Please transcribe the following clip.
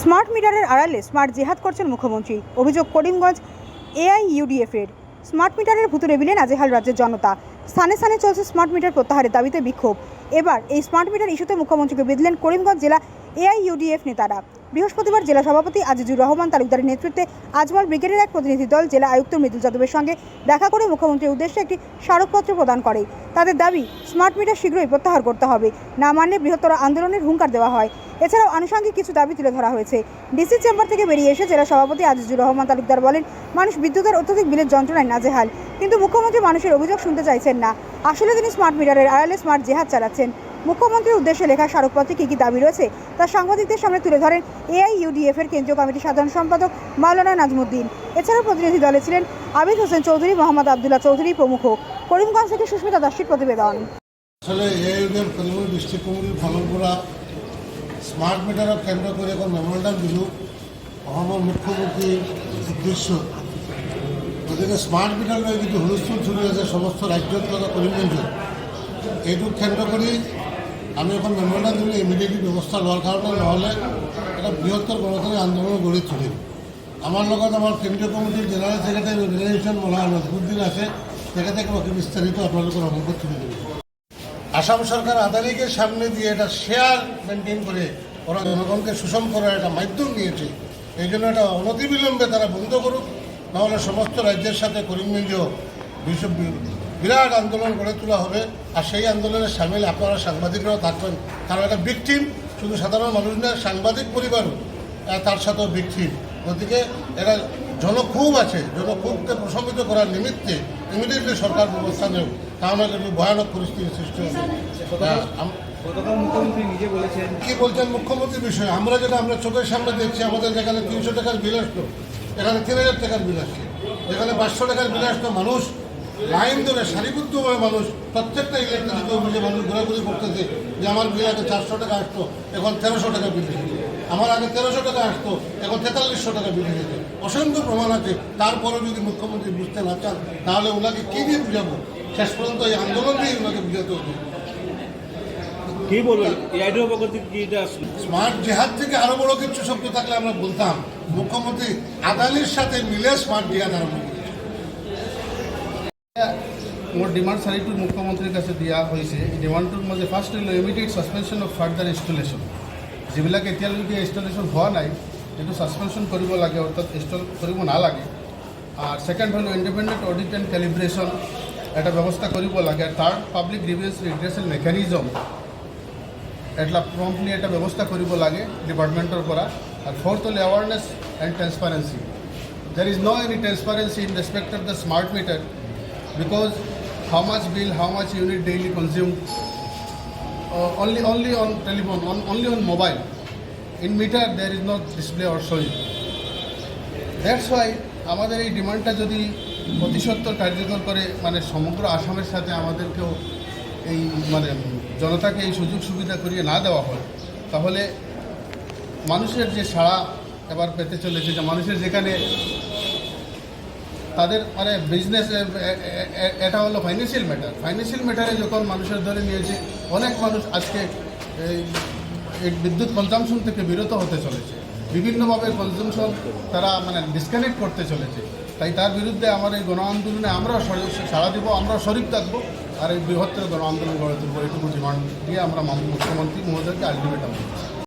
Smart মিটারের আড়ালে smart জেহাদ করছেন মুখ্যমন্ত্রী। অভিযোগ, করিমগঞ্জ এআইইউডিএফ এর স্মার্ট মিটারের ভুতুরে বিলে নাজেহাল রাজ্যের জনতা। স্থানে স্থানে চলছে স্মার্ট মিটার প্রত্যাহারের দাবিতে বিক্ষোভ। এবার এই স্মার্ট মিটার ইস্যুতে মুখ্যমন্ত্রীকে বিধলেন করিমগঞ্জ জেলা এআইইউডিএফ নেতারা। বৃহস্পতিবার জেলা সভাপতি আজিজুর রহমান তালুকদারের নেতৃত্বে আজমল ব্রিগেডের এক প্রতিনিধি দল জেলা আয়ুক্ত মৃদুল যাদবের সঙ্গে দেখা করে মুখ্যমন্ত্রীর উদ্দেশ্যে একটি স্মারকপত্র প্রদান করে। তাদের দাবি, স্মার্ট মিটার শীঘ্রই প্রত্যাহার করতে হবে, না মানলে বৃহত্তর আন্দোলনের হুঙ্কার দেওয়া হয়। এছাড়াও আনুষঙ্গিক কিছু দাবি তুলে ধরা হয়েছে। ডিসি চেম্বার থেকে বেরিয়ে এসে জেলা সভাপতি আজিজুর রহমান তালুকদার বলেন, মানুষ বিদ্যুতের অত্যধিক বিলের যন্ত্রণায় নাজেহাল। কিন্তু মুখ্যমন্ত্রী মানুষের অভিযোগ শুনতে চাইছেন না। আসলে তিনি স্মার্ট মিটারের আড়ালে স্মার্ট জেহাদ চালাচ্ছেন। মুখ্যমন্ত্রীর উদ্দেশ্যে লেখা স্মারকপত্রে কী কী দাবি রয়েছে তা সাংবাদিকদের সামনে তুলে ধরেন এআইইউডিএফ এর কেন্দ্রীয় কমিটির সাধারণ সম্পাদক মাওলানা নাজমুদ্দিন। এছাড়াও প্রতিনিধি দলে ছিলেন আবিদ হোসেন চৌধুরী, মোহাম্মদ আবদুল্লাহ চৌধুরী প্রমুখ। করিমগঞ্জ থেকে সুস্মিতা দাসীর প্রতিবেদন। আসলে এআইউডের করিমগঞ্জ ডিস্ট্রিক্ট কমিটির ফালনপুরা স্মার্ট মিটারক কেন্দ্র করে এখন মেমোরেন্ডাম দিল। অসমৰ মুখ্যমন্ত্ৰীৰ উদ্দেশ্য। গতিকে স্মাৰ্ট মিটাৰ লৈ যিটো হুলস্থুল চলি আছে সমস্ত ৰাজ্যত তথা কৰিমগঞ্জত এইটোক কেন্দ্ৰ কৰি আমি এখন দিলোঁ ইমিডিয়েটলি ব্যবস্থা লোৱাৰ কাৰণে নহ'লে এটা বৃহত্তৰ গণতান্ত্ৰিক আন্দোলন গঢ়ি তুলিম আমার লগত আমার কেন্দ্রীয় কমিটির general secretary organisation Maulana Nazruddin আছে তেখেতে বাকি বিস্তারিত আপনাদের অবগত তুলে দেবে। আসাম সরকার আদানিকে সামনে দিয়ে এটা শেয়ার মেনটেন করে, ওরা জনগণকে সুষম করার একটা মাধ্যম নিয়েছে। এই জন্য এটা অনতিবিলম্বে তারা বন্ধ করুক, নাহলে সমস্ত রাজ্যের সাথে করিমগঞ্জ বিশ্ব বিরাট আন্দোলন গড়ে তোলা হবে আর সেই আন্দোলনের সামিল আপনারা সাংবাদিকরাও থাকবেন। কারণ একটা ভিকটিম শুধু সাধারণ মানুষ না সাংবাদিক পরিবারও তার সাথেও ভিকটিম গতিকে এরা জনক্ষোভ আছে জনক্ষোভকে প্রশমিত করার নিমিত্তে ইমিডিয়েটলি সরকার ব্যবস্থা নেব। তাহলে কিন্তু ভয়ানক পরিস্থিতির সৃষ্টি হবে। হ্যাঁ, আম- মুখ্যমন্ত্রী নিজে বলেছেন কি বলছেন মুখ্যমন্ত্রীর বিষয়ে? আমরা যেটা আমরা চোখের সামনে দেখছি আমাদের যেখানে তিনশো টাকার বিল আসতো এখানে তিন হাজার টাকার বিল আসছে। যেখানে পাঁচশো টাকার বিল আসতো মানুষ লাইন ধরে সারিবদ্ধভাবে মানুষ প্রত্যেকটা ইলেকট্রিসিটি অফিসে মানুষ ঘোরাঘুরি করতেছে যে আমার বিল আগে চারশো টাকা আসতো এখন তেরোশো টাকা বিল এসেছে। আমার আগে তেরোশো টাকা আসতো এখন তেতাল্লিশশো টাকা বিল এসেছে। অসংখ্য প্রমাণ আছে। তারপরেও যদি মুখ্যমন্ত্রী বুঝতে না চান তাহলে ওনাকে কী দিয়ে বুঝাবো? শেষ পর্যন্ত এই আন্দোলন দিয়ে ওনাকে বুঝাতে হবে। কি বলবেন? স্মার্ট জেহাদ থেকে আরও বড় কিছু শব্দ থাকলে আমরা বলতাম মুখ্যমন্ত্রী আদালির সাথে মিলে স্মার্ট জেহাদ আরম্ভ মোৰ ডিমাণ্ড চাৰিটো মুখ্যমন্ত্ৰীৰ কাছে দিয়া হৈছে। এই ডিমাণ্ডটোৰ মাজে ফাৰ্ষ্ট হ'ল immediate suspension of further installation যিবিলাক এতিয়ালৈকে ইনষ্টলেশ্যন হোৱা নাই, সেইটো ছাছপেনশ্যন কৰিব লাগে, অৰ্থাৎ ইনষ্টল কৰিব নালাগে। আৰু ছেকেণ্ড হ'ল ইণ্ডিপেণ্ডেণ্ট অডিট এণ্ড কেলিব্ৰেশ্যন এটা ব্যৱস্থা কৰিব লাগে। Third public grievance redressal mechanism এটা প্ৰম্পলি এটা ব্যৱস্থা কৰিব লাগে ডিপাৰ্টমেণ্টৰ পৰা। আৰু ফ'ৰ্থ হ'ল awareness and transparency there is no any transparency in respect of the smart meter because how much bill, how much unit daily consumed, uh, only only on telephone, on, only on mobile. In meter there is no display or showing. That's why আমাদের এই ডিমান্ডটা যদি প্রতিসত্তর কার্যকর করে মানে সমগ্র আসামের সাথে আমাদেরকেও এই মানে জনতাকে এই সুযোগ সুবিধা করিয়ে না দেওয়া হয় তাহলে মানুষের যে সাড়া এবার পেতে চলেছে যে মানুষের যেখানে তাদের মানে বিজনেস এটা হলো ফাইন্যান্সিয়াল ম্যাটার ফাইন্যান্সিয়াল ম্যাটারে যখন মানুষের ধরে নিয়েছে, অনেক মানুষ আজকে বিদ্যুৎ কনজামশন থেকে বিরত হতে চলেছে। বিভিন্নভাবে কনজামশন তারা মানে ডিসকানেক্ট করতে চলেছে। তাই তার বিরুদ্ধে আমার এই গণ আন্দোলনে আমরাও সাড়া দিব আমরাও শরিক থাকব। আর এই বৃহত্তর গণ আন্দোলন গড়ে তুলবো, এটুকু ডিমান্ড দিয়ে আমরা মুখ্যমন্ত্রী মহোদয়কে আলটিমেটাম দিচ্ছি।